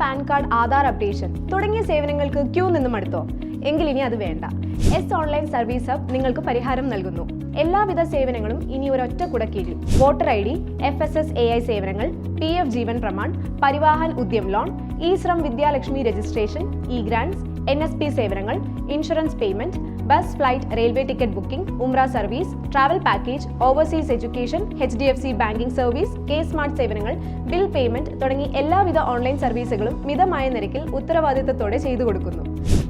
Pan card Aadhaar updation തുടങ്ങിയ സേവനങ്ങൾക്ക് Q നിന്നും അടുത്തോ? എങ്കിൽ ഇനി അത് വേണ്ട. എസ് ഓൺലൈൻ സർവീസ് ഹബ് നിങ്ങൾക്ക് പരിഹാരം നൽകുന്നു. എല്ലാവിധ സേവനങ്ങളും ഇനി ഒരൊറ്റ കുടക്കീഴിൽ. Voter I D F S S A I സേവനങ്ങൾ P F Jeevan Praman Parivahan Udyam loan e Shram Vidyalakshmi registration e grants N S P സേവനങ്ങൾ insurance payment bus flight railway ticket booking ഉംറ service travel package overseas education H D F C banking service K smart സേവനങ്ങൾ bill payment തുടങ്ങി എല്ലാവിധ online സർവീസുകളും മിതമായ നിരക്കിൽ ഉത്തരവാദിത്തത്തോടെ ചെയ്തു കൊടുക്കുന്നു.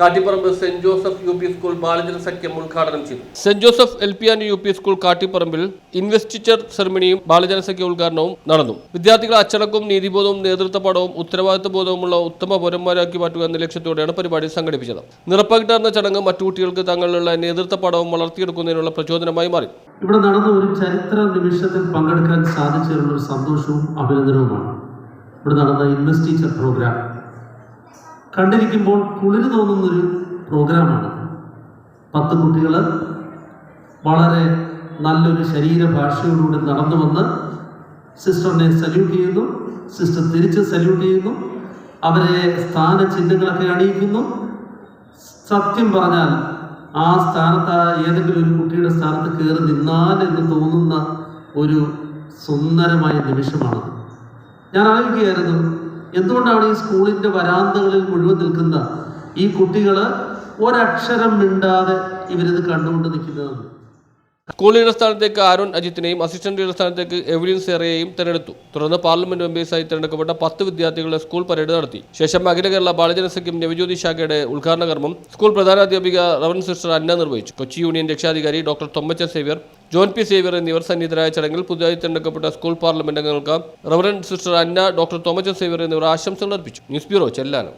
Kattipparamba saint Joseph U P school Balajana Sakhyam ഉദ്ഘാടനം ചെയ്തു. Saint Joseph L P and U P school Kattiparambil investiture സെറമണിയും ബാലജന സഖ്യ ഉദ്ഘാടനവും നടന്നു. വിദ്യാർത്ഥികളെ അച്ചടക്കവും നീതിബോധവും നേതൃത്വ നേതൃത്വപാഠവും ഉത്തരവാദിത്വ ബോധവുമുള്ള ഉത്തമ പൗരന്മാരാക്കി മാറ്റുക എന്ന ലക്ഷ്യത്തോടെയാണ് പരിപാടി സംഘടിപ്പിച്ചത്. നിറപ്പകിട്ടാർന്ന ചടങ്ങ് മറ്റു കുട്ടികൾക്ക് തങ്ങളിലുള്ള നേതൃത്വ പാഠവും വളർത്തിയെടുക്കുന്നതിനുള്ള പ്രചോദനമായി മാറി. ഇവിടെ നടന്ന ഒരു ചരിത്ര നിമിഷത്തിൽ പങ്കെടുക്കാൻ സാധിച്ചതിനുള്ള ഒരു സന്തോഷവും അഭിനന്ദനവുമാണ്. ഇവിടെ നടന്ന ഇൻവെസ്റ്റീച്ചർ പ്രോഗ്രാം. കണ്ടിരിക്കുമ്പോൾ കുളിര് തോന്നുന്നൊരു പ്രോഗ്രാമാണ്. പത്ത് കുട്ടികൾ വളരെ നല്ലൊരു ശരീരഭാഷയോടുകൂടി നടന്നു വന്ന് സിസ്റ്ററിനെ സല്യൂട്ട് ചെയ്യുന്നു സിസ്റ്റർ തിരിച്ച് സല്യൂട്ട് ചെയ്യുന്നു അവരെ സ്ഥാന ചിഹ്നങ്ങളൊക്കെ അണിയിക്കുന്നു. സത്യം പറഞ്ഞാൽ ആ സ്ഥാനത്ത് ഏതെങ്കിലും ഒരു കുട്ടിയുടെ സ്ഥാനത്ത് കയറി നിന്നാൽ എന്ന് തോന്നുന്ന ഒരു സുന്ദരമായ നിമിഷമാണ്. ഞാൻ ആലോചിക്കുകയായിരുന്നു എന്തുകൊണ്ടാണ് ഈ സ്കൂളിന്റെ വരാന്തകളിൽ മുഴുവൻ നിൽക്കുന്ന ഈ കുട്ടികൾ ഒരക്ഷരം മിണ്ടാതെ ഇവരിത് കണ്ടുകൊണ്ട് നിൽക്കുന്നതെന്ന് ലീഡർ സ്ഥാനത്തേക്ക് ആരോൺ അജിത്തിനെയും അസിസ്റ്റന്റ് ലീഡർ സ്ഥാനത്തേക്ക് എവലിൻ സെറയെയും തെരഞ്ഞെടുത്തു. തുടർന്ന് പാർലമെന്റ് മെമ്പേഴ്സായി തെരഞ്ഞെടുക്കപ്പെട്ട പത്ത് വിദ്യാർത്ഥികളുടെ സ്കൂൾ പരേഡ് നടത്തി. ശേഷം അഖില കേരള ബാലജന സഖ്യം നവജ്യോതി ശാഖയുടെ ഉദ്ഘാടന കർമ്മം സ്കൂൾ പ്രധാനാധ്യാപിക റവൻ സിസ്റ്റർ അന്ന നിർവഹിച്ചു. കൊച്ചി യൂണിയൻ രക്ഷാധികാരി doctor Thommachan Xavier John P Xavier എന്നിവർ സന്നിഹിതരായ ചടങ്ങിൽ പുതുതായി തെരഞ്ഞെടുക്കപ്പെട്ട സ്കൂൾ പാർലമെന്റ് അംഗങ്ങൾക്ക് reverend sister Anna doctor Thomachan Xavier എന്നിവർ ആശംസകൾ അർപ്പിച്ചു. News bureau Chellanam.